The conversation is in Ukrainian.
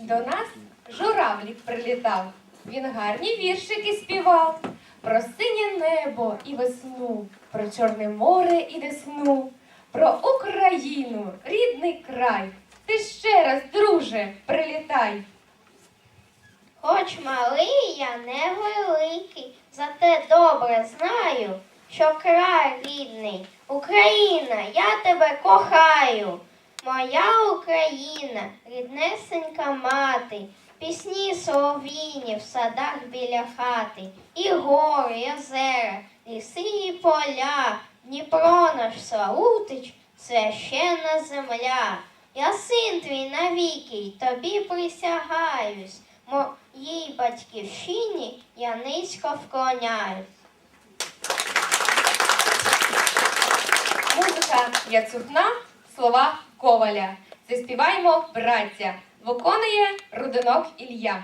До нас журавлік прилітав. Він гарні віршики співав. Про синє небо і весну, про Чорне море і десну, про Україну, рідний край. Ти ще раз, друже, прилітай. Хоч малий я не великий, зате добре знаю, що край рідний, Україна, я тебе кохаю. Моя Україна, ріднесенька мати, пісні солов'їні в садах біля хати, і гори, і озера, ліси і поля, Дніпро наш Славутич, священна земля. Я син твій навіки, й тобі присягаюсь. Моїй батьківщині я низько вклоняюсь. Музика Яцухна, слова Коваля. Заспіваємо браття. Виконує Рудинок Ілля.